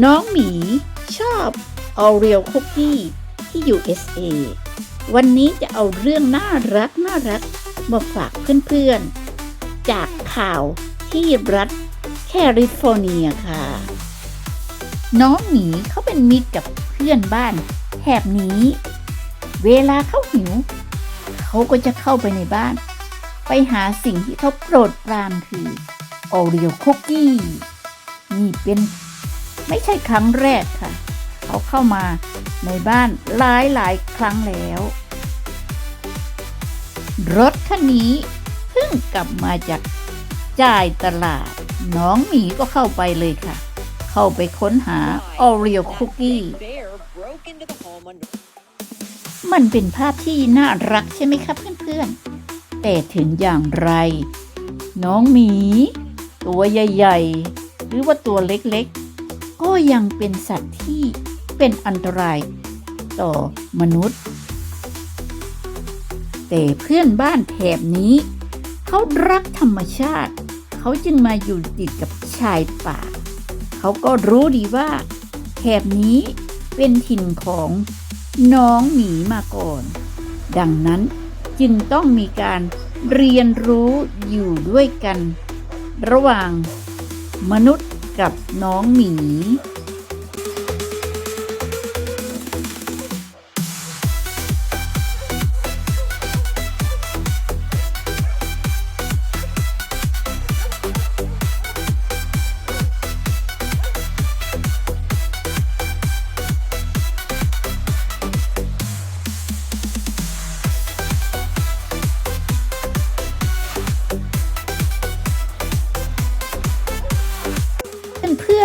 น้องหมีชอบออเรียลคุกกี้ที่ USA วันนี้จะเอาเรื่องน่ารักน่ารักมาฝากเพื่อนๆ จากข่าวที่รัฐแคลิฟอร์เนียค่ะ น้องหมีเขาเป็นมิตรกับเพื่อนบ้านแถบนี้ เวลาเขาหิว เขาก็จะเข้าไปในบ้าน ไปหาสิ่งที่เขาโปรดปรานคือโอเรียคุกกี้นี่เป็น ไม่ใช่ครั้งแรกค่ะ เขาเข้ามาในบ้านหลายหลายครั้งแล้ว รถคันนี้เพิ่งกลับมาจากจ่ายตลาด น้องหมีก็เข้าไปเลยค่ะ เข้าไปค้นหาออเรียคุกกี้มันเป็นภาพที่น่ารักใช่ไหมครับเพื่อนๆ แต่ถึงอย่างไร น้องหมี ตัวใหญ่ ๆ หรือว่าตัวเล็กๆ ก็ยังเป็นสัตว์ที่เป็นอันตรายต่อมนุษย์ แต่เพื่อนบ้านแถบนี้ เขารักธรรมชาติ เขาจึงมาอยู่ติดกับชายป่า เขาก็รู้ดีว่าแถบนี้เป็นถิ่นของน้องหมีมาก่อน ดังนั้นจึงต้องมีการเรียนรู้อยู่ด้วยกัน ระหว่างมนุษย์ กับน้องหมี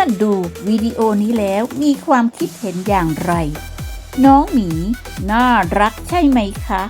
พื่อนๆดูวิดีโอนี้แล้วมีความคิดเห็นอย่างไร น้องหมีน่ารักใช่ไหมคะ